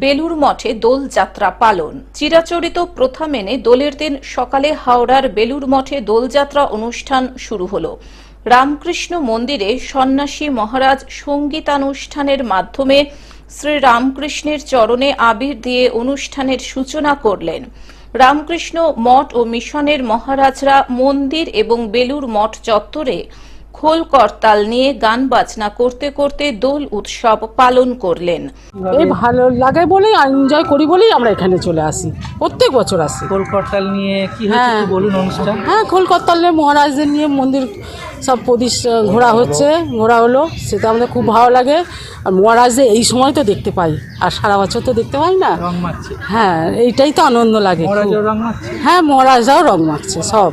বেলুর মঠে দোল যাত্রা পালন। চিরাচরিত প্রথা মেনে দোলের দিন সকালে হাওড়ার বেলুর মঠে দোলযাত্রা অনুষ্ঠান শুরু হলো। রামকৃষ্ণ মন্দিরে সন্ন্যাসী মহারাজ সঙ্গীতানুষ্ঠানের মাধ্যমে শ্রী রামকৃষ্ণের চরণে আবির দিয়ে অনুষ্ঠানের সূচনা করলেন। রামকৃষ্ণ মঠ ও মিশনের মহারাজরা মন্দির এবং বেলুর মঠ চত্বরে খোল করতাল নিয়ে গান বাজনা করতে করতে দোল উৎসব পালন করলেন। এই ভালো লাগে বলেই এনজয় করি বলেই আমরা এখানে চলে আসি। প্রত্যেক বছর আসি। খোল করতাল নিয়ে কি হ্যাঁ। বলুন অনুষ্ঠান? হ্যাঁ কলকাতালে মহারাজদের নিয়ে মন্দির সব প্রতিষ ঘোরা হচ্ছে ঘোরা হলো সেটা আমাদের খুব ভালো লাগে। আর মহারাজদের এই সময় তো দেখতে পাই আর সারা বছর তো দেখতে পাই না। হ্যাঁ এইটাই তো আনন্দ লাগে হ্যাঁ মহারাজরাও রং মাখছে সব।